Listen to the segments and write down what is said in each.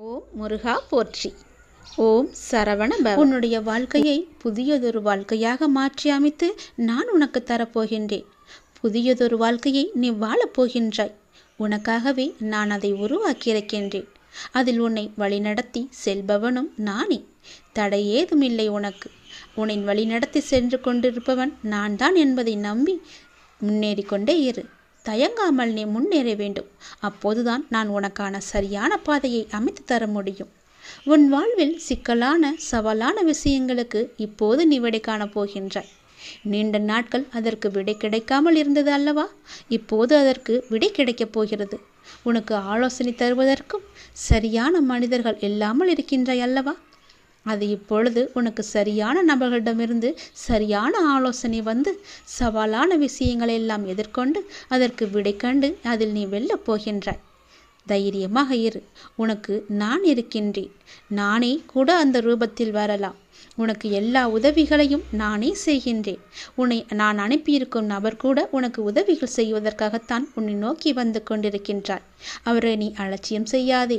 ஓம் முருகா போற்றி. ஓம் சரவண உன்னுடைய வாழ்க்கையை புதியதொரு வாழ்க்கையாக மாற்றி அமைத்து நான் உனக்கு தரப்போகின்றேன். புதியதொரு வாழ்க்கையை நீ வாழப் போகின்றாய். உனக்காகவே நான் அதை உருவாக்கியிருக்கின்றேன். அதில் உன்னை வழிநடத்தி செல்பவனும் நானே. தடை ஏதுமில்லை உனக்கு. உன்னை வழிநடத்தி சென்று கொண்டிருப்பவன் நான் தான் என்பதை நம்பி முன்னேறி கொண்டே இரு. தயங்காமல் நீ முன்னேற வேண்டும். அப்போதுதான் நான் உனக்கான சரியான பாதையை அமைத்து தர முடியும். உன் வாழ்வில் சிக்கலான சவாலான விஷயங்களுக்கு இப்போது நீ விடை காணப் போகின்றாய். நீண்ட நாட்கள் அதற்கு விடை கிடைக்காமல் இருந்தது அல்லவா? இப்போது அதற்கு விடை கிடைக்கப் போகிறது. உனக்கு ஆலோசனை தருவதற்கும் சரியான மனிதர்கள் இல்லாமல் இருக்கின்றாய் அல்லவா? அது இப்பொழுது உனக்கு சரியான நபர்களிடமிருந்து சரியான ஆலோசனை வந்து சவாலான விஷயங்களை எல்லாம் எதிர்கொண்டு அதற்கு விடை கண்டு அதில் நீ வெல்லப் போகின்றாய். தைரியமாக இரு. உனக்கு நான் இருக்கின்றேன். நானே கூட அந்த ரூபத்தில் வரலாம். உனக்கு எல்லா உதவிகளையும் நானே செய்கின்றேன். உன்னை நான் அனுப்பியிருக்கும் நபர் கூட உனக்கு உதவிகள் செய்வதற்காகத்தான் உன்னை நோக்கி வந்து கொண்டிருக்கின்றார். அவரை நீ அலட்சியம் செய்யாதே.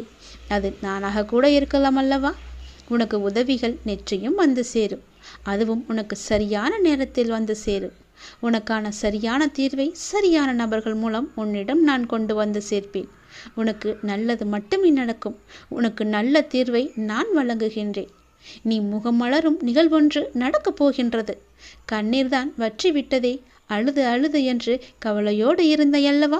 அது நானாக கூட இருக்கலாம் அல்லவா? உனக்கு உதவிகள் நிச்சயம் வந்து சேரும். அதுவும் உனக்கு சரியான நேரத்தில் வந்து சேரும். உனக்கான சரியான தீர்வை சரியான நபர்கள் மூலம் உன்னிடம் நான் கொண்டு வந்து சேர்ப்பேன். உனக்கு நல்லது மட்டுமே நடக்கும். உனக்கு நல்ல தீர்வை நான் வழங்குகின்றேன். நீ முகமலரும் நிகழ்வொன்று நடக்கப் போகின்றது. கண்ணீர்தான் வற்றி விட்டதே அழுது அழுது என்று கவலையோடு இருந்தையல்லவா?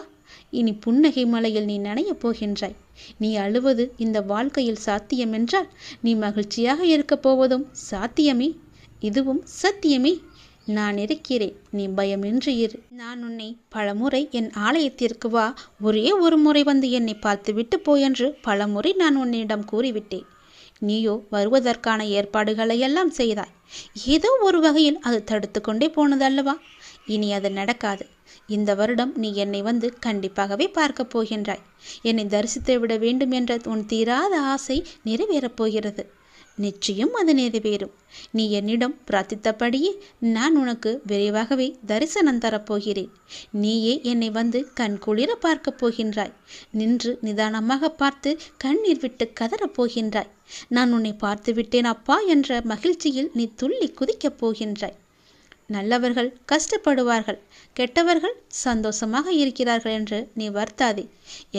இனி புன்னகை மலையில் நீ நனையப் போகின்றாய். நீ அழுவது இந்த வாழ்க்கையில் சாத்தியம் என்றால் நீ மகிழ்ச்சியாக இருக்கப் போவதும் சாத்தியமே. இதுவும் சத்தியமே. நான் இருக்கிறேன். நீ பயமின்றி இரு. நான் உன்னை பலமுறை என் ஆலயத்திற்கு வா. ஒரே ஒரு முறை வந்து என்னை பார்த்துவிட்டு போ என்று பலமுறை நான் உன்னிடம் கூறிவிட்டேன். நீயோ வருவதற்கான ஏற்பாடுகளையெல்லாம் செய்தாய். ஏதோ ஒரு வகையில் அது தடுத்து கொண்டே போனதல்லவா இனி அது நடக்காது. இந்த வருடம் நீ என்னை வந்து கண்டிப்பாகவே பார்க்கப் போகின்றாய். என்னை தரிசித்து விட வேண்டும் என்ற உன் தீராத ஆசை நிறைவேறப் போகிறது. நிச்சயம் அது நிறைவேறும். நீ என்னிடம் பிரார்த்தித்தபடியே நான் உனக்கு விரைவாகவே தரிசனம் தரப்போகிறேன் நீயே என்னை வந்து கண் குளிர பார்க்கப் போகின்றாய். நின்று நிதானமாக பார்த்து கண்ணீர் விட்டு கதறப் போகின்றாய். நான் உன்னை பார்த்து விட்டேன் அப்பா என்ற மகிழ்ச்சியில் நீ துள்ளி குதிக்கப் போகின்றாய். நல்லவர்கள் கஷ்டப்படுவார்கள். கெட்டவர்கள் சந்தோஷமாக இருக்கிறார்கள் என்று நீ வருத்தாதே.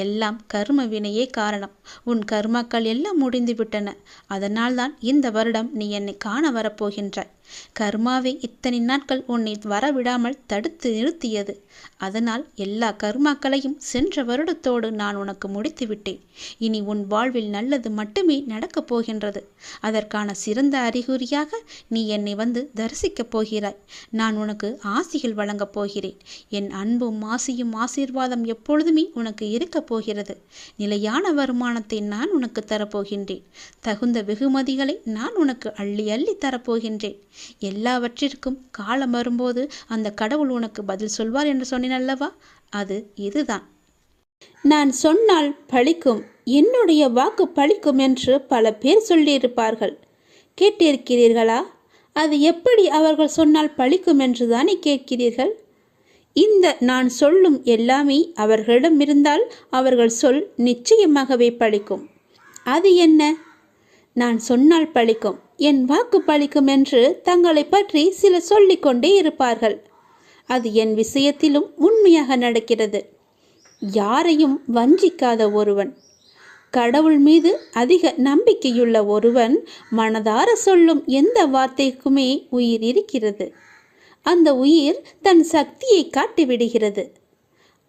எல்லாம் கர்ம வினையே காரணம். உன் கர்மாக்கள் எல்லாம் முடிந்து விட்டன அதனால்தான் இந்த வருடம் நீ என்னை காண வரப்போகின்றாய். கர்மாவை இத்தனை நாட்கள் உன்னை வரவிடாமல் தடுத்து நிறுத்தியது. அதனால் எல்லா கர்மாக்களையும் சென்ற வருடத்தோடு நான் உனக்கு முடித்து விட்டேன் இனி உன் வாழ்வில் நல்லது மட்டுமே நடக்கப் போகின்றது. அதற்கான சிறந்த அறிகுறியாக நீ என்னை வந்து தரிசிக்கப் போகிறாய். நான் உனக்கு ஆசிகள் வழங்கப் போகிறேன். என் அன்பும் ஆசியும் ஆசீர்வாதம் எப்பொழுதுமே உனக்கு இருக்கப் போகிறது. நிலையான வருமானத்தை நான் உனக்கு தரப்போகின்றேன். தகுந்த வெகுமதிகளை நான் உனக்கு அள்ளி அள்ளி தரப்போகின்றேன். எல்லாவற்றிற்கும் காலம் வரும்போது அந்த கடவுள் உனக்கு பதில் சொல்வார் என்று சொன்னேன் அல்லவா? அது இதுதான். நான் சொன்னால் பழிக்கும் என்னுடைய வாக்கு பழிக்கும் என்று பல பேர் சொல்லியிருப்பார்கள். கேட்டிருக்கிறீர்களா? அது எப்படி அவர்கள் சொன்னால் பழிக்கும் என்று தானே கேட்கிறீர்கள்? இந்த நான் சொல்லும் எல்லாமே அவர்களிடம் இருந்தால் அவர்கள் சொல் நிச்சயமாகவே பழிக்கும். அது என்ன? நான் சொன்னால் பழிக்கும் என் வாக்கு பழிக்கும் என்று தங்களை பற்றி சிலர் சொல்லிக்கொண்டே இருப்பார்கள். அது என் விஷயத்திலும் உண்மையாக நடக்கிறது. யாரையும் வஞ்சிக்காத ஒருவன் கடவுள் மீது அதிக நம்பிக்கையுள்ள ஒருவன் மனதார சொல்லும் எந்த வார்த்தைக்குமே உயிர் இருக்கிறது. அந்த உயிர் தன் சக்தியை காட்டிவிடுகிறது.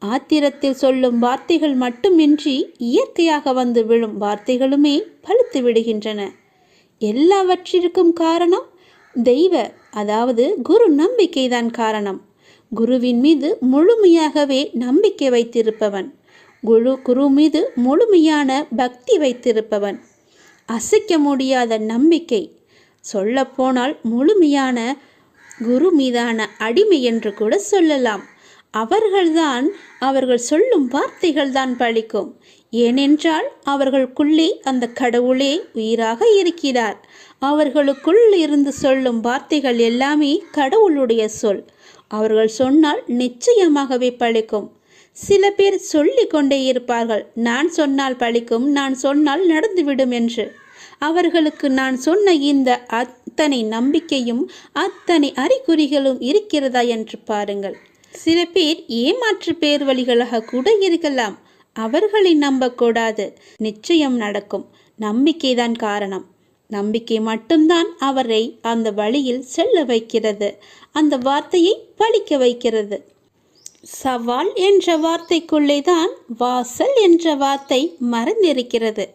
ஆத்திரத்தில் சொல்லும் வார்த்தைகள் மட்டுமின்றி இயற்கையாக வந்து விழும் வார்த்தைகளுமே பழுத்து விடுகின்றன. எல்லாவற்றிற்கும் காரணம் தெய்வ அதாவது குரு நம்பிக்கைதான் காரணம். குருவின் மீது முழுமையாகவே நம்பிக்கை வைத்திருப்பவன். குரு குரு மீது முழுமையான பக்தி வைத்திருப்பவன். அசைக்க முடியாத நம்பிக்கை. சொல்லப்போனால் முழுமையான குரு மீதான அடிமை என்று கூட சொல்லலாம். அவர்கள்தான் அவர்கள் சொல்லும் வார்த்தைகள் தான் பழிக்கும். ஏனென்றால் அவர்களுக்குள்ளே அந்த கடவுளே உயிராக இருக்கிறார். அவர்களுக்குள் இருந்து சொல்லும் வார்த்தைகள் எல்லாமே கடவுளுடைய சொல். அவர்கள் சொன்னால் நிச்சயமாகவே பழிக்கும். சில பேர் சொல்லி கொண்டே இருப்பார்கள் நான் சொன்னால் பழிக்கும் நான் சொன்னால் நடந்துவிடும் என்று. அவர்களுக்கு நான் சொன்ன இந்த அத்தனை நம்பிக்கையும் அத்தனை அறிகுறிகளும் இருக்கிறதா என்று பாருங்கள். சில பேர் ஏமாற்று பேர் வழிகளாக கூட இருக்கலாம். அவர்களை நம்பக்கூடாது. நிச்சயம் நடக்கும். நம்பிக்கைதான் காரணம். நம்பிக்கை மட்டும்தான் அவரை அந்த வழியில் செல்ல வைக்கிறது. அந்த வார்த்தையை பழிக்க வைக்கிறது. சவால் என்ற வார்த்தைக்குள்ளே தான் வாசல் என்ற வார்த்தை மறந்திருக்கிறது.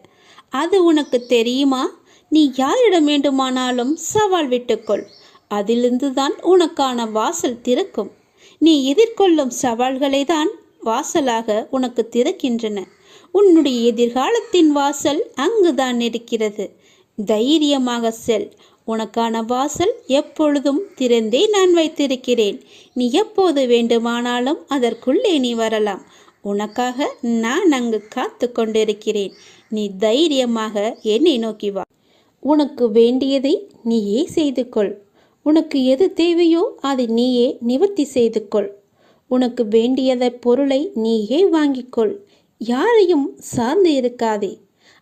அது உனக்கு தெரியுமா? நீ யாரிடம் வேண்டுமானாலும் சவால் விட்டுக்கொள் அதிலிருந்து தான் உனக்கான வாசல் திறக்கும். நீ எதிர்கொள்ளும் சவால்களை தான் வாசலாக உனக்கு திறக்கின்றன. உன்னுடைய எதிர்காலத்தின் வாசல் அங்குதான் இருக்கிறது. தைரியமாக செல். உனக்கான வாசல் எப்பொழுதும் திறந்தே நான் வைத்திருக்கிறேன். நீ எப்போது வேண்டுமானாலும் அதற்குள்ளே நீ வரலாம். உனக்காக நான் அங்கு காத்து கொண்டிருக்கிறேன். நீ தைரியமாக என்னை நோக்கி வா. உனக்கு வேண்டியதை நீயே செய்து கொள். உனக்கு எது தேவையோ அதை நீயே நிவர்த்தி செய்து கொள் உனக்கு வேண்டியத பொருளை நீயே வாங்கிக்கொள். யாரையும் சார்ந்து இருக்காதே.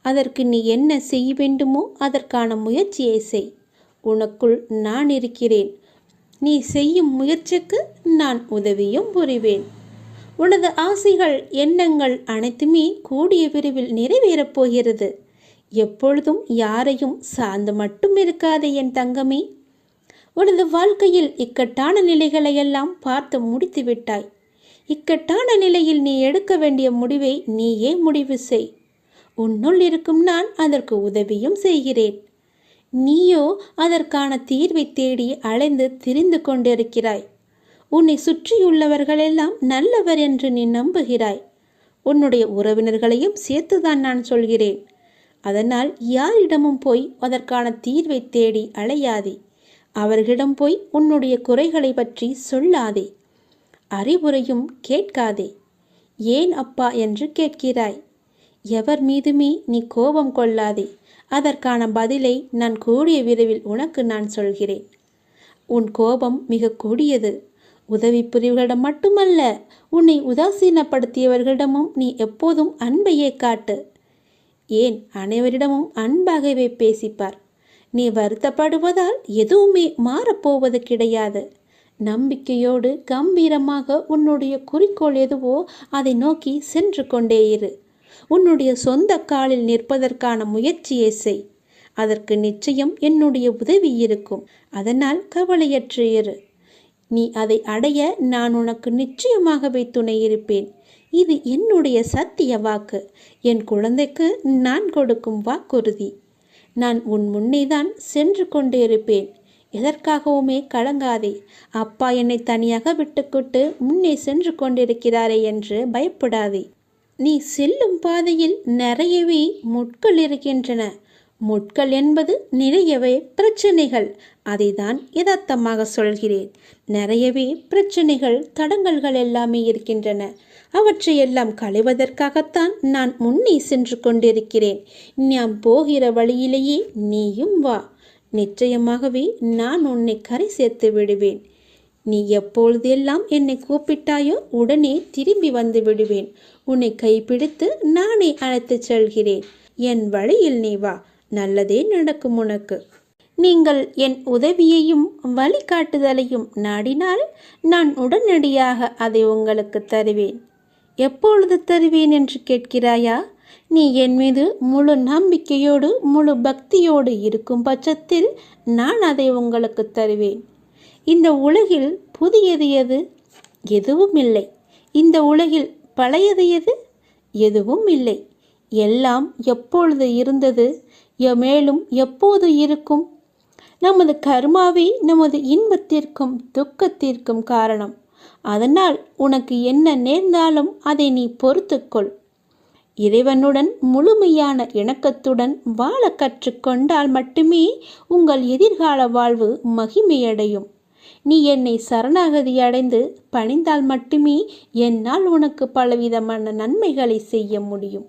அதற்கு நீ என்ன செய்ய வேண்டுமோ அதற்கான முயற்சியை செய். உனக்குள் நான் இருக்கிறேன். நீ செய்யும் முயற்சிக்கு நான் உதவியும் புரிவேன். உனது ஆசைகள் எண்ணங்கள் அனைத்துமே கூடிய விரைவில் நிறைவேறப் போகிறது. எப்பொழுதும் யாரையும் சார்ந்து மட்டும் இருக்காதே என் தங்கமே. உனது வாழ்க்கையில் இக்கட்டான நிலைகளையெல்லாம் பார்த்து முடித்து விட்டாய். இக்கட்டான நிலையில் நீ எடுக்க வேண்டிய முடிவை நீயே முடிவு செய். உன்னுள் இருக்கும் நான் அதற்கு உதவியும் செய்கிறேன். நீயோ அதற்கான தீர்வை தேடி அலைந்து திரிந்து கொண்டிருக்கிறாய். உன்னை சுற்றியுள்ளவர்களெல்லாம் நல்லவர் என்று நீ நம்புகிறாய். உன்னுடைய உறவினர்களையும் சேர்த்துதான் நான் சொல்கிறேன். அதனால் யாரிடமும் போய் அதற்கான தீர்வை தேடி அலையாதே. அவர்களிடம் போய் உன்னுடைய குறைகளை பற்றி சொல்லாதே. அறிவுரையும் கேட்காதே. ஏன் அப்பா என்று கேட்கிறாய்? எவர் மீதுமே நீ கோபம் கொள்ளாதே. அதற்கான பதிலை நான் கூடிய விரைவில் உனக்கு நான் சொல்கிறேன். உன் கோபம் மிக கூடியது. உதவி புரிவுகளிடம் மட்டுமல்ல உன்னை உதாசீனப்படுத்தியவர்களிடமும் நீ எப்போதும் அன்பையே காட்டு. ஏன் அனைவரிடமும் அன்பாகவே பேசிப்பார். நீ வருத்தப்படுவதால் எதுவுமே மாறப்போவது கிடையாது. நம்பிக்கையோடு கம்பீரமாக உன்னுடைய குறிக்கோள் எதுவோ அதை நோக்கி சென்று கொண்டே இரு. உன்னுடைய சொந்த காலில் நிற்பதற்கான முயற்சியை செய். அதற்கு நிச்சயம் என்னுடைய உதவி இருக்கும். அதனால் கவலையற்று இரு. நீ அதை அடைய நான் உனக்கு நிச்சயமாகவே துணை இருப்பேன். இது என்னுடைய சத்திய வாக்கு. என் குழந்தைக்கு நான் கொடுக்கும் வாக்குறுதி. நான் உன் முன்னேதான் சென்று கொண்டிருப்பேன். எதற்காகவுமே கலங்காதே. அப்பா என்னை தனியாக விட்டுக்கொட்டு முன்னே சென்று கொண்டிருக்கிறாரே என்று பயப்படாதே. நீ செல்லும் பாதையில் நிறையவே முட்கள் இருக்கின்றன. முட்கள் என்பது நிறையவே பிரச்சனைகள். அதை தான் யதார்த்தமாக சொல்கிறேன். நிறையவே பிரச்சனைகள் தடங்கல்கள் எல்லாமே இருக்கின்றன. அவற்றையெல்லாம் களைவதற்காகத்தான் நான் முன்னே சென்று கொண்டிருக்கிறேன். நான் போகிற வழியிலேயே நீயும் வா. நிச்சயமாகவே நான் உன்னை கரை சேர்த்து விடுவேன். நீ எப்பொழுதெல்லாம் என்னை கூப்பிட்டாயோ உடனே திரும்பி வந்து விடுவேன். உன்னை கைப்பிடித்து நானே அழைத்துச் செல்கிறேன். என் வழியில் நீ வா. நல்லதே நடக்கும் உனக்கு. நீங்கள் என் உதவியையும் வழிகாட்டுதலையும் நாடினால் நான் உடனடியாக அதை உங்களுக்கு தருவேன். எப்பொழுது தருவேன் என்று கேட்கிறாயா? நீ என் மீது முழு நம்பிக்கையோடு முழு பக்தியோடு இருக்கும் பட்சத்தில் நான் அதை உங்களுக்கு தருவேன். இந்த உலகில் புதியது எது? எதுவும் இல்லை. இந்த உலகில் பழையது எது? எதுவும் இல்லை. எல்லாம் எப்பொழுது இருந்தது? மேலும் எப்போது இருக்கும்? நமது கர்மாவே நமது இன்பத்திற்கும் துக்கத்திற்கும் காரணம். அதனால் உனக்கு என்ன நேர்ந்தாலும் அதை நீ பொறுத்துக்கொள். இறைவனுடன் முழுமையான இணக்கத்துடன் வாழ கற்றுக்கொண்டால் மட்டுமே உங்கள் எதிர்கால வாழ்வு மகிமையடையும். நீ என்னை சரணாகதி அடைந்து பணிந்தால் மட்டுமே என்னால் உனக்கு பலவிதமான நன்மைகளை செய்ய முடியும்.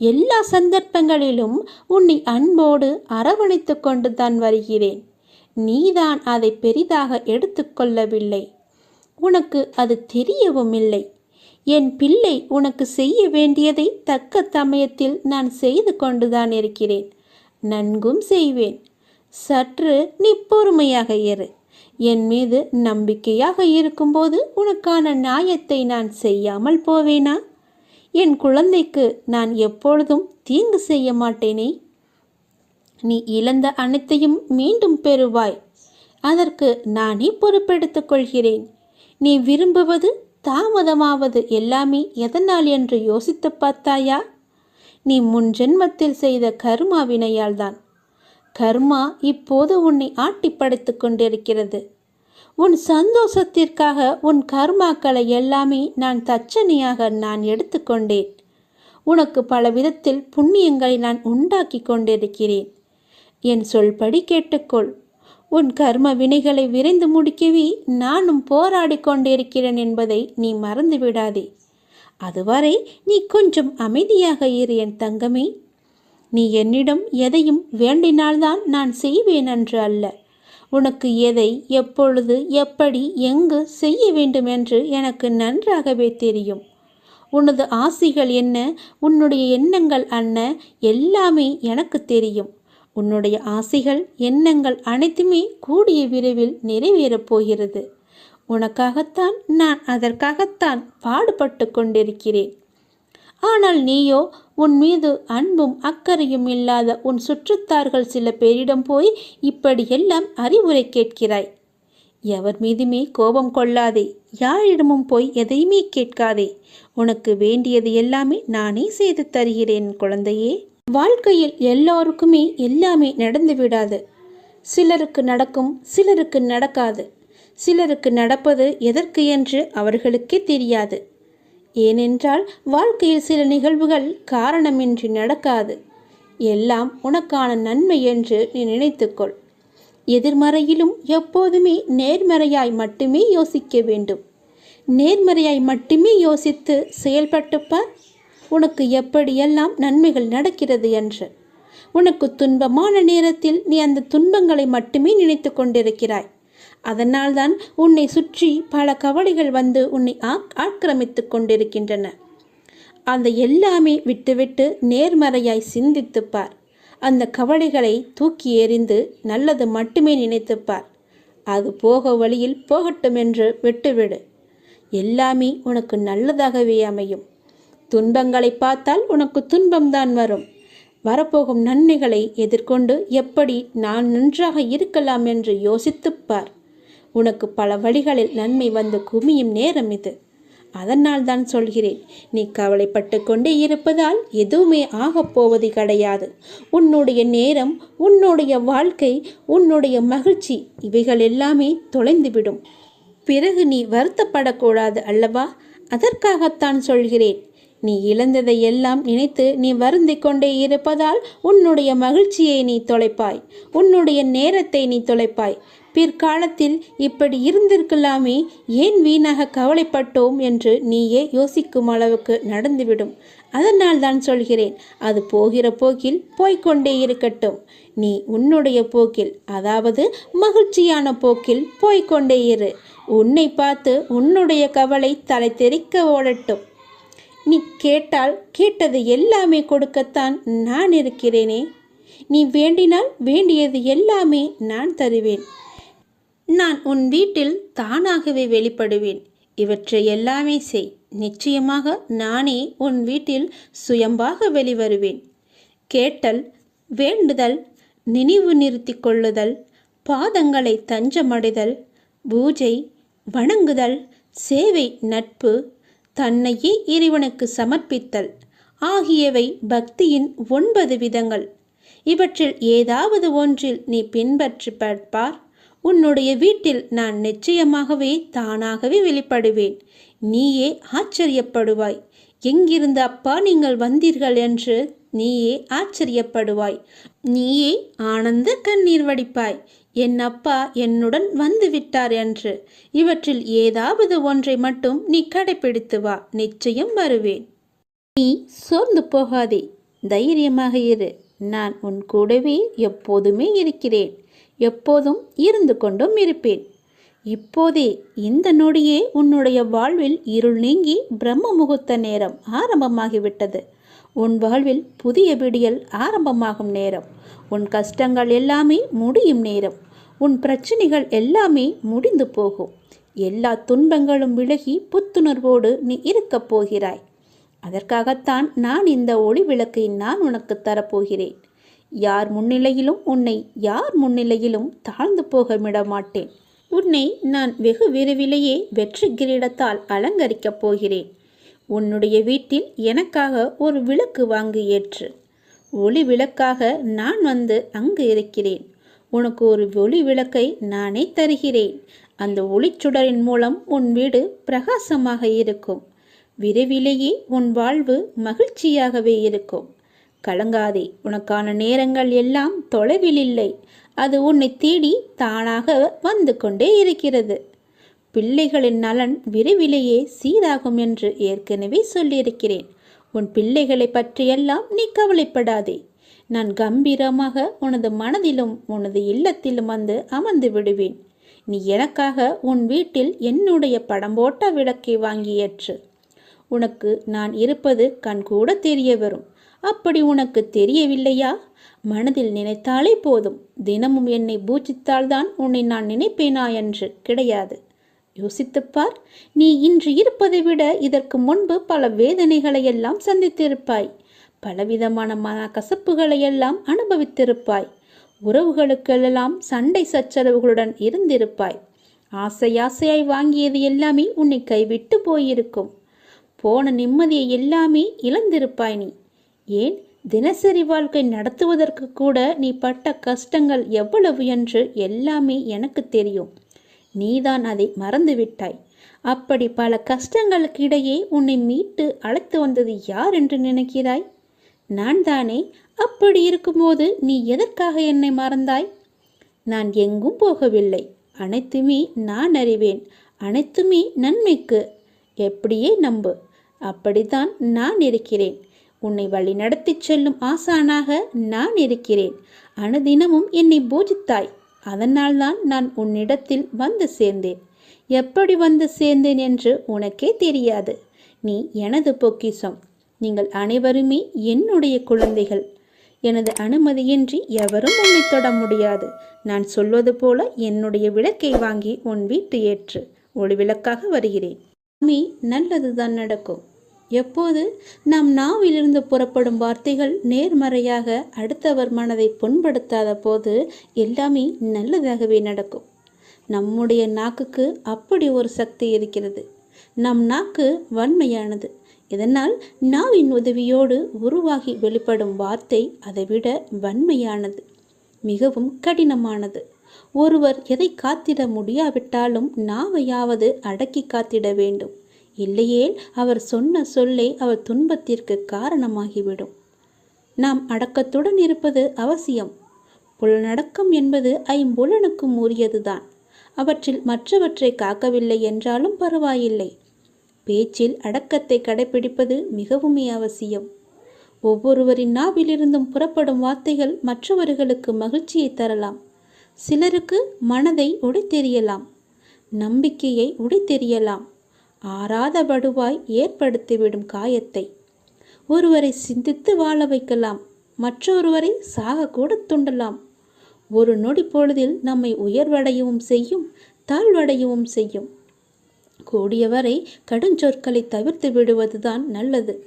எல்லா சந்தர்ப்பங்களிலும் உன்னை அன்போடு அரவணைத்து கொண்டு தான் வருகிறேன். நீதான் அதை பெரிதாக எடுத்துக்கொள்ளவில்லை உனக்கு அது தெரியவும் இல்லை என் பிள்ளை உனக்கு செய்ய வேண்டியதை தக்க சமயத்தில் நான் செய்து கொண்டுதான் இருக்கிறேன். நன்கும் செய்வேன். சற்று நீ பொறுமையாக இரு. என் மீது நம்பிக்கையாக இருக்கும்போது உனக்கான நியாயத்தை நான் செய்யாமல் போவேனா? என் குழந்தைக்கு நான் எப்பொழுதும் தீங்கு செய்ய மாட்டேனே? நீ இழந்த அனைத்தையும் மீண்டும் பெறுவாய். அதற்கு நானே பொறுப்பெடுத்துக் கொள்கிறேன். நீ விரும்புவது தாமதமாவது எல்லாமே எதனால் என்று யோசித்து பார்த்தாயா? நீ முன் ஜென்மத்தில் செய்த கர்மா வினையால்தான். கர்மா இப்போது உன்னை ஆட்டிப்படைத்துக் கொண்டிருக்கிறது. உன் சந்தோஷத்திற்காக உன் கர்மாக்களை எல்லாமே நான் தச்சனையாக நான் எடுத்துக்கொண்டேன் உனக்கு பல விதத்தில் புண்ணியங்களை நான் உண்டாக்கி கொண்டிருக்கிறேன். என் சொல்படி கேட்டுக்கொள். உன் கர்ம வினைகளை விரைந்து முடிக்கவே நானும் போராடி கொண்டிருக்கிறேன் என்பதை நீ மறந்து விடாதே. அதுவரை நீ கொஞ்சம் அமைதியாக இரு என் தங்கமே. நீ என்னிடம் எதையும் வேண்டினால்தான் நான் செய்வேன் என்று அல்ல. உனக்கு எதை எப்பொழுது எப்படி எங்கு செய்ய வேண்டும் என்று எனக்கு நன்றாகவே தெரியும். உனது ஆசிகள் என்ன உன்னுடைய எண்ணங்கள் அண்ண எல்லாமே எனக்கு தெரியும். உன்னுடைய ஆசைகள் எண்ணங்கள் அனைத்துமே கூடிய விரைவில் நிறைவேறப் போகிறது. உனக்காகத்தான் நான் அதற்காகத்தான் பாடுபட்டு கொண்டிருக்கிறேன். ஆனால் நீயோ உன் மீது அன்பும் அக்கறையும் இல்லாத உன் சுற்றுத்தார்கள் சில பேரிடம் போய் இப்படியெல்லாம் அறிவுரை கேட்கிறாய். எவர் மீதுமே கோபம் கொள்ளாதே யாரிடமும் போய் எதையுமே கேட்காதே. உனக்கு வேண்டியது எல்லாமே நானே செய்து தருகிறேன் குழந்தையே. வாழ்க்கையில் எல்லோருக்குமே எல்லாமே நடந்து விடாது. சிலருக்கு நடக்கும் சிலருக்கு நடக்காது. சிலருக்கு நடப்பது எதற்கு என்று அவர்களுக்கே தெரியாது. ஏனென்றால் வாழ்க்கையில் சில நிகழ்வுகள் காரணமின்றி நடக்காது. எல்லாம் உனக்கான நன்மை என்று நீ நினைத்துக்கொள். எதிர்மறையிலும் எப்போதுமே நேர்மறையாய் மட்டுமே யோசிக்க வேண்டும். நேர்மறையாய் மட்டுமே யோசித்து செயல்பட்டுப்பார் உனக்கு எப்படியெல்லாம் நன்மைகள் நடக்கிறது என்று. உனக்கு துன்பமான நேரத்தில் நீ அந்த துன்பங்களை மட்டுமே நினைத்து கொண்டிருக்கிறாய். அதனால்தான் உன்னை சுற்றி பல கவலைகள் வந்து உன்னை ஆக்கிரமித்து கொண்டிருக்கின்றன. அந்த எல்லாமே விட்டுவிட்டு நேர்மறையாய் சிந்தித்துப்பார் அந்த கவலைகளை தூக்கி எறிந்து நல்லது மட்டுமே நினைத்துப்பார் அது போக வழியில் போகட்டும் என்று விட்டுவிடு. எல்லாமே உனக்கு நல்லதாகவே அமையும். துன்பங்களை பார்த்தால் உனக்கு துன்பம்தான் வரும். வரப்போகும் நன்மைகளை எதிர்கொண்டு எப்படி நான் நன்றாக இருக்கலாம் என்று யோசித்துப்பார் உனக்கு பல வழிகளில் நன்மை வந்து குமியும் நேரம் இது. அதனால் தான் சொல்கிறேன் நீ கவலைப்பட்டு கொண்டே இருப்பதால் எதுவுமே ஆகப் போவது கிடையாது. உன்னுடைய நேரம் உன்னுடைய வாழ்க்கை உன்னுடைய மகிழ்ச்சி இவைகள் எல்லாமே தொலைந்துவிடும். பிறகு நீ வருத்தப்படக்கூடாது அல்லவா? அதற்காகத்தான் சொல்கிறேன் நீ இழந்ததை எல்லாம் நினைத்து நீ வருந்தி கொண்டே இருப்பதால் உன்னுடைய மகிழ்ச்சியை நீ தொலைப்பாய். உன்னுடைய நேரத்தை நீ தொலைப்பாய். பிற்காலத்தில் இப்படி இருந்திருக்கலாமே ஏன் வீணாக கவலைப்பட்டோம் என்று நீயே யோசிக்கும் அளவுக்கு நடந்துவிடும். அதனால் தான் சொல்கிறேன் அது போகிற போக்கில் போய்கொண்டே இருக்கட்டும். நீ உன்னுடைய போக்கில் அதாவது மகிழ்ச்சியான போக்கில் போய்கொண்டே இரு. உன்னை பார்த்து உன்னுடைய கவலை தலை தெறிக்க ஓடட்டும். நீ கேட்டால் கேட்டது எல்லாமே கொடுக்கத்தான் நான் இருக்கிறேனே. நீ வேண்டினால் வேண்டியது எல்லாமே நான் தருவேன். நான் உன் வீட்டில் தானாகவே வெளிப்படுவேன். இவற்றை எல்லாமே செய். நிச்சயமாக நானே உன் வீட்டில் சுயம்பாக வெளிவருவேன். கேட்டல் வேண்டுதல் நினைவு நிறுத்தி கொள்ளுதல் பாதங்களை தஞ்சமடைதல் பூஜை வணங்குதல் சேவை நட்பு தன்னையே இறைவனுக்கு சமர்ப்பித்தல். ஆகியவை பக்தியின் ஒன்பது விதங்கள். இவற்றில் ஏதாவது ஒன்றில் நீ பின்பற்றி பார்ப்பார். உன்னுடைய வீட்டில் நான் நிச்சயமாகவே தானாகவே வெளிப்படுவேன். நீயே ஆச்சரியப்படுவாய். எங்கிருந்து அப்பா நீங்கள் வந்தீர்கள் என்று நீயே ஆச்சரியப்படுவாய். நீயே ஆனந்த கண்ணீர் வடிப்பாய். என் அப்பா என்னுடன் வந்து விட்டார் என்று. இவற்றில் ஏதாவது ஒன்றை மட்டும் நீ கடைபிடித்து வா நிச்சயம் வருவேன். நீ சோர்ந்து போகாதே தைரியமாக இரு. நான் உன் கூடவே எப்போதுமே இருக்கிறேன் எப்போதும் இருந்து கொண்டும் இருப்பேன். இப்போதே இந்த நொடியே உன்னுடைய வாழ்வில் இருள் நீங்கி பிரம்ம முகூர்த்த நேரம் ஆரம்பமாகிவிட்டது. உன் வாழ்வில் புதிய விடியல் ஆரம்பமாகும் நேரம். உன் கஷ்டங்கள் எல்லாமே முடியும் நேரம். உன் பிரச்சனைகள் எல்லாமே முடிந்து போகும். எல்லா துன்பங்களும் விலகி புத்துணர்வோடு நீ இருக்கப் போகிறாய். அதற்காகத்தான் நான் இந்த ஒளி விளக்கை நான் உனக்கு தரப்போகிறேன். யார் முன்னிலையிலும் உன்னை யார் முன்னிலையிலும் தாழ்ந்து போக மாட்டேன் உன்னை நான் வெகு விரைவிலேயே வெற்றி கிரீடத்தால் அலங்கரிக்கப் போகிறேன். உன்னுடைய வீட்டில் எனக்காக ஒரு விளக்கு வாங்கி ஏற்று. ஒளி விளக்காக நான் வந்து அங்கு இருக்கிறேன். உனக்கு ஒரு ஒளி விளக்கை நானே தருகிறேன். அந்த ஒளிச்சுடரின் மூலம் உன் வீடு பிரகாசமாக இருக்கும். விரைவிலேயே உன் வாழ்வு மகிழ்ச்சியாகவே இருக்கும். கலங்காதே உனக்கான நேரங்கள் எல்லாம் தொலைவில் இல்லை. அது உன்னை தேடி தானாக வந்து கொண்டே இருக்கிறது. பிள்ளைகளின் நலன் விரைவிலேயே சீராகும் என்று ஏற்கனவே சொல்லியிருக்கிறேன். உன் பிள்ளைகளை பற்றியெல்லாம் நீ கவலைப்படாதே. நான் கம்பீரமாக உனது மனதிலும் உனது இல்லத்திலும் வந்து அமர்ந்து விடுவேன். நீ எனக்காக உன் வீட்டில் என்னுடைய படம் போட்ட விளக்கை வாங்கி ஏற்று. உனக்கு நான் இருப்பது கண்கூட தெரிய வரும். அப்படி உனக்கு தெரியவில்லையா? மனதில் நினைத்தாலே போதும். தினமும் என்னை பூஜித்தால்தான் உன்னை நான் நினைப்பேனா என்று கிடையாது. யோசித்துப்பார். நீ இன்று இருப்பதை விட இதற்கு முன்பு பல வேதனைகளை எல்லாம் சந்தித்திருப்பாய். பலவிதமான மன கசப்புகளை எல்லாம் அனுபவித்திருப்பாய். உறவுகளுக்கெல்லாம் சண்டை சச்சரவுகளுடன் இருந்திருப்பாய். ஆசை ஆசையாய் வாங்கியது எல்லாமே உன்னை கைவிட்டு போயிருக்கும். போன நிம்மதியை எல்லாமே இழந்திருப்பாய் நீ. ஏன்? தினசரி வாழ்க்கை நடத்துவதற்கு கூட நீ பட்ட கஷ்டங்கள் எவ்வளவு என்று எல்லாமே எனக்கு தெரியும். நீதான் அதை மறந்துவிட்டாய். அப்படி பல கஷ்டங்களுக்கு இடையே உன்னை மீட்டு அழைத்து வந்தது யார் என்று நினைக்கிறாய்? நான் தானே அப்படி இருக்கும்போது நீ எதற்காக என்னை மறந்தாய்? நான் எங்கும் போகவில்லை. அனைத்துமே நான் அறிவேன். அனைத்துமே நன்மைக்கு. எப்படியே நம்பு. அப்படித்தான் நான் இருக்கிறேன். உன்னை வழிநடத்திச் செல்லும் ஆசானாக நான் இருக்கிறேன். அனுதினமும் என்னை பூஜித்தாய். அதனால்தான் நான் உன்னிடத்தில் வந்து சேர்ந்தேன். எப்படி வந்து சேர்ந்தேன் என்று உனக்கே தெரியாது. நீ எனது பொக்கிஷம். நீங்கள் அனைவருமே என்னுடைய குழந்தைகள். எனது அனுமதியின்றி எவரும் உன்னை தொட முடியாது. நான் சொல்வது போல என்னுடைய விளக்கை வாங்கி உன் வீட்டு ஏற்று. ஒளி விளக்காக வருகிறேன் நல்லதுதான் நடக்கும். எப்போது நம் நாவிலிருந்து புறப்படும் வார்த்தைகள் நேர்மறையாக அடுத்தவர் மனதை புண்படுத்தாத போது எல்லாமே நல்லதாகவே நடக்கும். நம்முடைய நாக்குக்கு அப்படி ஒரு சக்தி இருக்கிறது. நம் நாக்கு வன்மையானது. இதனால் நாவின் உதவியோடு உருவாகி வெளிப்படும் வார்த்தை அதைவிட வன்மையானது மிகவும் கடினமானது. ஒருவர் எதை காத்திட முடியாவிட்டாலும் நாவையாவது அடக்கி காத்திட வேண்டும். இல்லையேல் அவர் சொன்ன சொல்லை அவர் துன்பத்திற்கு காரணமாகிவிடும். நாம் அடக்கத்துடன் இருப்பது அவசியம். புலனடக்கம் என்பது ஐம்புலனுக்கும் உரியதுதான். அவற்றில் மற்றவற்றை காக்கவில்லை என்றாலும் பரவாயில்லை. பேச்சில் அடக்கத்தை கடைபிடிப்பது மிகவுமே அவசியம். ஒவ்வொருவரின் நாவிலிருந்தும் புறப்படும் வார்த்தைகள் மற்றவர்களுக்கு மகிழ்ச்சியை தரலாம். சிலருக்கு மனதை உடைத்தெறியலாம். நம்பிக்கையை உடைத்தெறியலாம். ஆறாதபடுவாய் ஏற்படுத்திவிடும் காயத்தை. ஒருவரை சிந்தித்து வாழ வைக்கலாம் மற்றொருவரை சாகக்கூட துண்டலாம். ஒரு நொடி பொழுதில் நம்மை உயர்வடையவும் செய்யும் தாழ்வடையவும் செய்யும். கூடியவரை கடுஞ்சொற்களை தவிர்த்து விடுவதுதான் நல்லது.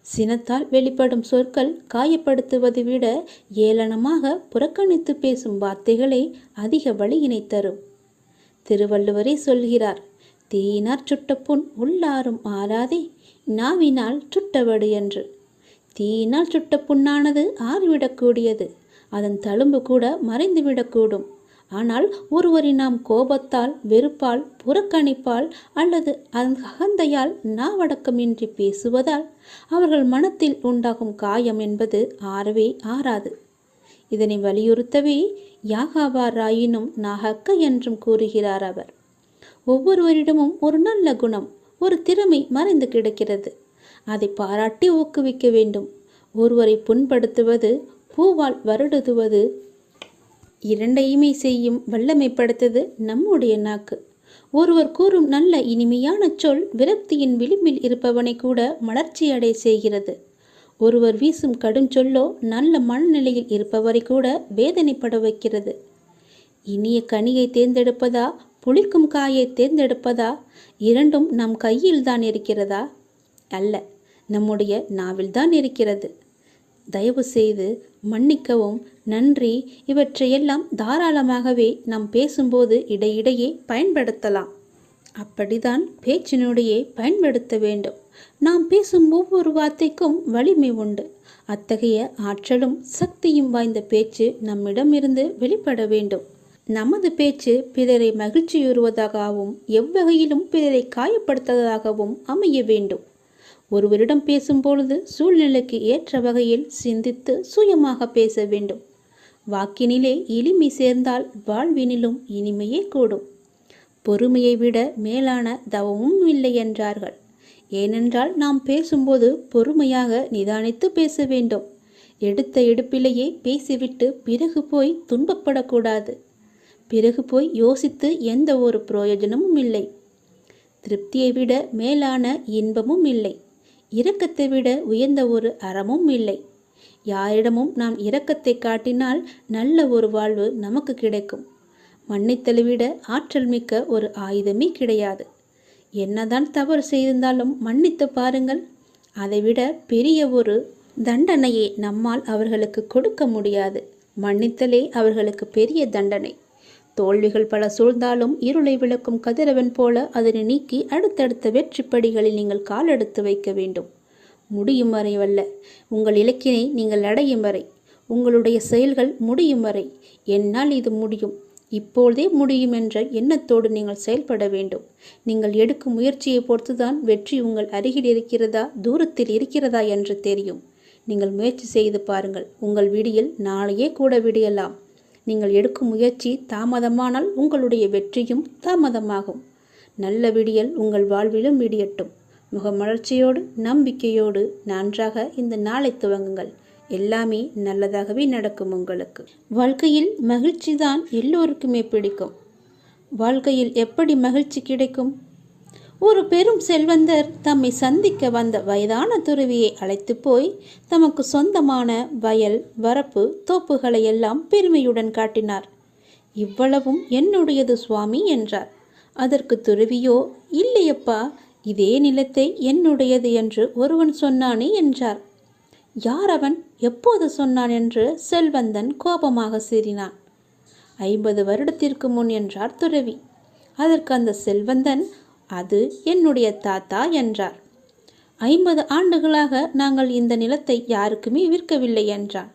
சினத்தால் வெளிப்படும் சொற்கள் காயப்படுத்துவதை விட ஏளனமாக புறக்கணித்து பேசும் வார்த்தைகளே அதிக வழியினை தரும். திருவள்ளுவரே சொல்கிறார் தீயினார் சுட்ட புண் உள்ளாரும் ஆராதே நாவினால் சுட்டவடு என்று. தீயினால் சுட்ட புண்ணானது ஆறிவிடக்கூடியது அதன் தழும்பு கூட மறைந்துவிடக்கூடும். ஆனால் ஒருவரை நாம் கோபத்தால் வெறுப்பால் புறக்கணிப்பால் அல்லது அகந்தையால் நாவடக்கமின்றி பேசுவதால் அவர்கள் மனத்தில் உண்டாகும் காயம் என்பது ஆறவே ஆறாது. இதனை வலியுறுத்தவே யாகாவாராயினும் நாகக்க என்றும் கூறுகிறார் அவர். ஒவ்வொருவரிடமும் ஒரு நல்ல குணம் ஒரு திறமை மறைந்து கிடக்கிறது. அதை பாராட்டி ஊக்குவிக்க வேண்டும். ஒருவரை புண்படுத்துவது பூவால் வருடுதுவது இரண்டையுமே செய்யும் வல்லமைப்படுத்தது நம்முடைய நாக்கு. ஒருவர் கூறும் நல்ல இனிமையான சொல் விரக்தியின் விளிம்பில் இருப்பவனை கூட மலர்ச்சியடை செய்கிறது. ஒருவர் வீசும் கடும் சொல்லோ நல்ல மனநிலையில் இருப்பவரை கூட வேதனைப்பட வைக்கிறது. இனிய கனியை தேர்ந்தெடுப்பதா புளிக்கும் காயை தேர்ந்தெடுப்பதா? இரண்டும் நம் கையில் தான் இருக்கிறதா? அல்ல நம்முடைய நாவில்தான் இருக்கிறது. தயவு செய்து மன்னிக்கவும் நன்றி. இவற்றையெல்லாம் தாராளமாகவே நாம் பேசும்போது இடையிடையே பயன்படுத்தலாம். அப்படிதான் பேச்சினுடையே பயன்படுத்த வேண்டும். நாம் பேசும் ஒவ்வொரு வார்த்தைக்கும் வலிமை உண்டு. அத்தகைய ஆற்றலும் சக்தியும் வாய்ந்த பேச்சு நம்மிடமிருந்து வெளிப்பட வேண்டும். நமது பேச்சு பிறரை மகிழ்ச்சியுறுவதாகவும் எவ்வகையிலும் பிறரை காயப்படுத்துவதாகவும் அமைய வேண்டும். ஒருவரிடம் பேசும்பொழுது சூழ்நிலைக்கு ஏற்ற வகையில் சிந்தித்து சுயமாக பேச வேண்டும். வாக்கினிலே எளிமை சேர்ந்தால் வாழ்வினிலும் இனிமையே கூடும். பொறுமையை விட மேலான தவமும் இல்லை என்றார்கள். ஏனென்றால் நாம் பேசும்போது பொறுமையாக நிதானித்து பேச வேண்டும். எடுத்த எடுப்பிலேயே பேசிவிட்டு பிறகு போய் துன்பப்படக்கூடாது. பிறகு போய் யோசித்து எந்த ஒரு பிரயோஜனமும் இல்லை. திருப்தியை விட மேலான இன்பமும் இல்லை. இரக்கத்தை விட உயர்ந்த ஒரு அறமும் இல்லை. யாரிடமும் நாம் இரக்கத்தை காட்டினால் நல்ல ஒரு வாழ்வு நமக்கு கிடைக்கும். மன்னித்தலை விட ஆற்றல் மிக்க ஒரு ஆயுதமே கிடையாது. என்னதான் தவறு செய்திருந்தாலும் மன்னித்து பாருங்கள். அதைவிட பெரிய ஒரு தண்டனையை நம்மால் அவர்களுக்கு கொடுக்க முடியாது. மன்னித்தலே அவர்களுக்கு பெரிய தண்டனை. தோல்விகள் பல சூழ்ந்தாலும் இருளை விளக்கும் கதிரவன் போல அதனை நீக்கி அடுத்தடுத்த வெற்றிப்படிகளில் நீங்கள் காலெடுத்து வைக்க வேண்டும். முடியும் வரை வல்ல. உங்கள் இலக்கினை நீங்கள் அடையும் வரை. உங்களுடைய செயல்கள் முடியும் வரை. என்னால் இது முடியும். இப்போதே முடியும் என்ற எண்ணத்தோடு நீங்கள் செயல்பட வேண்டும். நீங்கள் எடுக்கும் முயற்சியை பொறுத்துதான் வெற்றி உங்கள் அருகில் இருக்கிறதா தூரத்தில் இருக்கிறதா என்று தெரியும். நீங்கள் முயற்சி செய்து பாருங்கள். உங்கள் விடியில் நாளையே கூட விடியலாம். நீங்கள் எடுக்கும் முயற்சி தாமதமானால் உங்களுடைய வெற்றியும் தாமதமாகும். நல்ல விடியல் உங்கள் வாழ்விலும் விடியட்டும் முகமலர்ச்சியோடு நம்பிக்கையோடு நன்றாக இந்த நாளை துவங்குங்கள். எல்லாமே நல்லதாகவே நடக்கும் உங்களுக்கு. வாழ்க்கையில் மகிழ்ச்சி தான் எல்லோருக்குமே பிடிக்கும். வாழ்க்கையில் எப்படி மகிழ்ச்சி கிடைக்கும்? ஒரு பெரும் செல்வந்தர் தம்மை சந்திக்க வந்த வயதான துறவியை அழைத்து போய் தமக்கு சொந்தமான வயல் வரப்பு தோப்புகளை எல்லாம் பெருமையுடன் காட்டினார். இவ்வளவும் என்னுடையது சுவாமி என்றார். அதற்கு துறவியோ இல்லையப்பா இதே நிலத்தை என்னுடையது என்று ஒருவன் சொன்னானே என்றார். யார் அவன்? எப்போது சொன்னான் என்று செல்வந்தன் கோபமாக சீறினான். ஐம்பது வருடத்திற்கு முன் என்றார் துறவி. அதற்கு அந்த செல்வந்தன் அது என்னுடைய தாத்தா என்றார். ஐம்பது ஆண்டுகளாக நாங்கள் இந்த நிலத்தை யாருக்குமே விற்கவில்லை என்றான்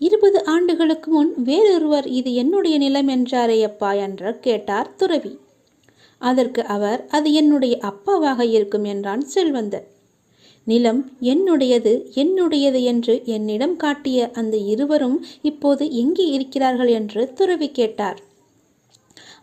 இருபது ஆண்டுகளுக்கு முன் வேறொருவர் இது என்னுடைய நிலம் என்றாரே அப்பா என்று கேட்டார் துறவி. அதற்கு அவர் அது என்னுடைய அப்பாவாக இருக்கும் என்றான் செல்வந்தர். நிலம் என்னுடையது என்னுடையது என்று என்னிடம் காட்டிய அந்த இருவரும் இப்போது எங்கே இருக்கிறார்கள் என்று துறவி கேட்டார்.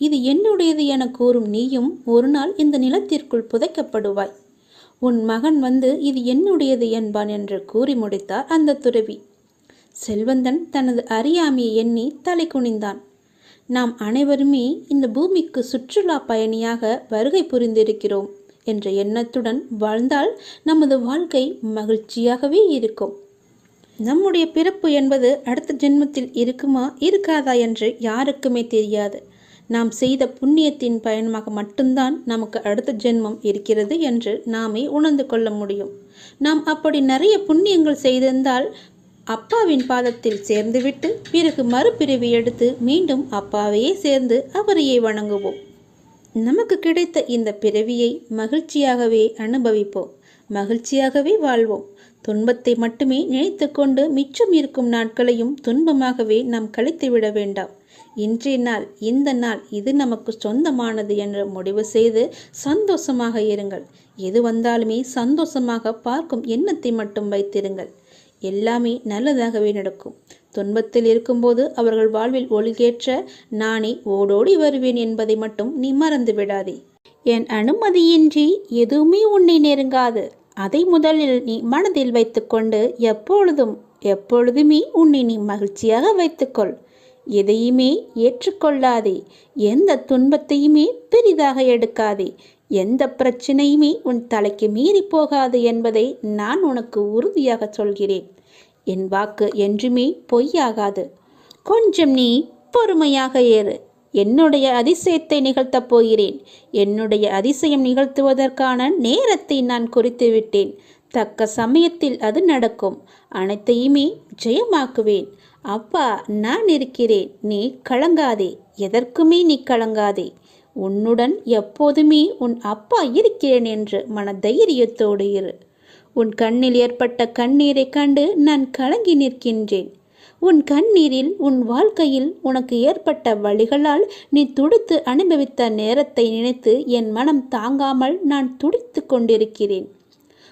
இது என்னுடையது என கூறும் நீயும் ஒரு நாள் இந்த நிலத்திற்குள் புதைக்கப்படுவாய். உன் மகன் வந்து இது என்னுடையது என்பான் என்று கூறி முடித்தார் அந்த துறவி. செல்வந்தன் தனது அறியாமையை எண்ணி தலை குனிந்தான். நாம் அனைவருமே இந்த பூமிக்கு சுற்றுலா பயணியாக வருகை புரிந்திருக்கிறோம் என்ற எண்ணத்துடன் வாழ்ந்தால் நமது வாழ்க்கை மகிழ்ச்சியாகவே இருக்கும். நம்முடைய பிறப்பு என்பது அடுத்த ஜென்மத்தில் இருக்குமா இருக்காதா என்று யாருக்குமே தெரியாது. நாம் செய்த புண்ணியத்தின் பயணமாக மட்டும்தான் நமக்கு அடுத்த ஜென்மம் இருக்கிறது என்று நாமே உணர்ந்து கொள்ள முடியும். நாம் அப்படி நிறைய புண்ணியங்கள் செய்திருந்தால் அப்பாவின் பாதத்தில் சேர்ந்துவிட்டு பிறகு மறுபிரிவு எடுத்து மீண்டும் அப்பாவையே சேர்ந்து அவரையே வணங்குவோம். நமக்கு கிடைத்த இந்த பிறவியை மகிழ்ச்சியாகவே அனுபவிப்போம். மகிழ்ச்சியாகவே வாழ்வோம். துன்பத்தை மட்டுமே நினைத்து கொண்டு மிச்சம் இருக்கும் நாட்களையும் துன்பமாகவே நாம் கழித்து விட வேண்டாம். இன்றைய நாள் இந்த நாள் இது நமக்கு சொந்தமானது என்று முடிவு செய்து சந்தோஷமாக இருங்கள். எது வந்தாலுமே சந்தோஷமாக பார்க்கும் எண்ணத்தை மட்டும் வைத்திருங்கள். எல்லாமே நல்லதாகவே நடக்கும். துன்பத்தில் இருக்கும்போது அவர்கள் வாழ்வில் ஒழுகேற்ற நானே ஓடோடி வருவேன் என்பதை மட்டும் நீ மறந்து விடாதே. என் அனுமதியின்றி எதுவுமே உன்னை நெருங்காது. அதை முதலில் நீ மனதில் வைத்துக்கொண்டு எப்பொழுதும் எப்பொழுதுமே உன்னை நீ மகிழ்ச்சியாக வைத்துக்கொள். எதையுமே ஏற்றுக்கொள்ளாதே. எந்த துன்பத்தையுமே பெரிதாக எடுக்காதே. எந்த பிரச்சனையுமே உன் தலைக்கு மீறி போகாது என்பதை நான் உனக்கு உறுதியாக சொல்கிறேன். என் வாக்கு என்றுமே பொய்யாகாது. கொஞ்சம் நீ பொறுமையாக ஏறு. என்னுடைய அதிசயத்தை நிகழ்த்தப் போகிறேன். என்னுடைய அதிசயம் நிகழ்த்துவதற்கான நேரத்தை நான் குறித்து விட்டேன். தக்க சமயத்தில் அது நடக்கும். அனைத்தையுமே ஜெயமாக்குவேன். அப்பா நான் இருக்கிறேன். நீ கலங்காதே. எதற்குமே நீ கலங்காதே. உன்னுடன் எப்போதுமே உன் அப்பா இருக்கிறேன் என்று மன தைரியத்தோடு இரு. உன் கண்ணில் ஏற்பட்ட கண்ணீரை கண்டு நான் கலங்கி நிற்கின்றேன். உன் கண்ணீரில் உன் வாழ்க்கையில் உனக்கு ஏற்பட்ட வழிகளால் நீ துடித்து அனுபவித்த நேரத்தை நினைத்து என் மனம் தாங்காமல் நான் துடித்து கொண்டிருக்கிறேன்.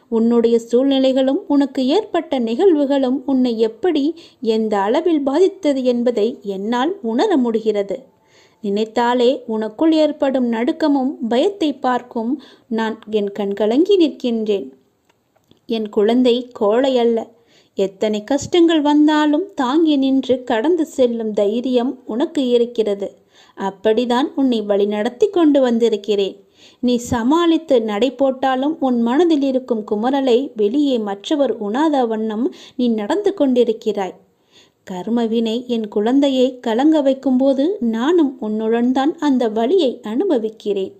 உன்னுடைய சூழ்நிலைகளும் உனக்கு ஏற்பட்ட நிகழ்வுகளும் உன்னை எப்படி எந்த அளவில் பாதித்தது என்பதை என்னால் உணர முடிகிறது. நினைத்தாலே உனக்குள் ஏற்படும் நடுக்கமும் பயத்தை பார்க்கும் நான் என் கண்கலங்கி நிற்கின்றேன். என் குழந்தை கோழை அல்ல. எத்தனை கஷ்டங்கள் வந்தாலும் தாங்கி நின்று கடந்து செல்லும் தைரியம் உனக்கு இருக்கிறது. அப்படிதான் உன்னை வழிநடத்தி கொண்டு வந்திருக்கிறேன். நீ சமாளித்து நடை போட்டாலும் உன் மனதில் இருக்கும் குமரலை வெளியே மற்றவர் உணாத வண்ணம் நீ நடந்து கொண்டிருக்கிறாய். கர்மவினை என் குழந்தையை கலங்க வைக்கும்போது நானும் உன்னுடன் தான் அந்த வழியை அனுபவிக்கிறேன்.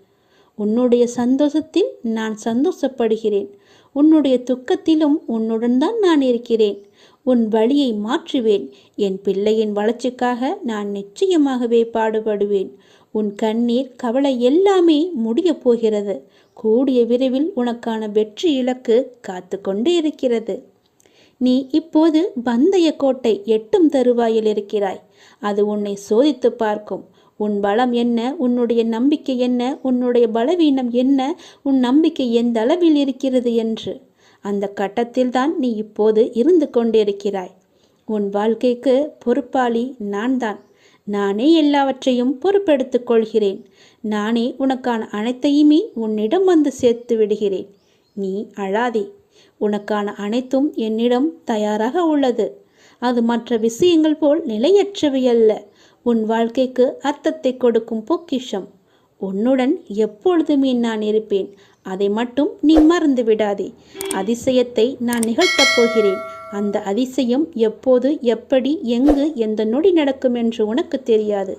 உன்னுடைய சந்தோஷத்தில் நான் சந்தோஷப்படுகிறேன். உன்னுடைய துக்கத்திலும் உன்னுடன் தான் நான் இருக்கிறேன். உன் வழியை மாற்றுவேன். என் பிள்ளையின் வளர்ச்சிக்காக நான் நிச்சயமாகவே பாடுபடுவேன். உன் கண்ணீர் கவலை எல்லாமே முடிய போகிறது. கூடிய விரைவில் உனக்கான வெற்றி இலக்கு காத்து கொண்டே இருக்கிறது. நீ இப்போது பந்தய கோட்டை எட்டும் தருவாயில் இருக்கிறாய். அது உன்னை சோதித்து பார்க்கும். உன் பலம் என்ன? உன்னுடைய நம்பிக்கை என்ன? உன்னுடைய பலவீனம் என்ன? உன் நம்பிக்கை எந்த அளவில் இருக்கிறது என்று. அந்த கட்டத்தில்தான் நீ இப்போது இருந்து கொண்டிருக்கிறாய். உன் வாழ்க்கைக்கு பொறுப்பாளி நான் தான் நானே எல்லாவற்றையும் பொறுப்பெடுத்துக் கொள்கிறேன். நானே உனக்கான அனைத்தையுமே உன்னிடம் வந்து சேர்த்து விடுகிறேன். நீ அழாதே. உனக்கான அனைத்தும் என்னிடம் தயாராக உள்ளது. அது மற்ற விஷயங்கள் போல் நிலையற்றவை அல்ல. உன் வாழ்க்கைக்கு அர்த்தத்தை கொடுக்கும் பொக்கிஷம். உன்னுடன் எப்பொழுதுமே நான் இருப்பேன். அதை மட்டும் நீ மறந்து விடாதே. அதிசயத்தை நான் நிகழ்த்தப் போகிறேன். அந்த அதிசயம் எப்போது எப்படி எங்கு எந்த நொடி நடக்கும் என்று உனக்கு தெரியாது.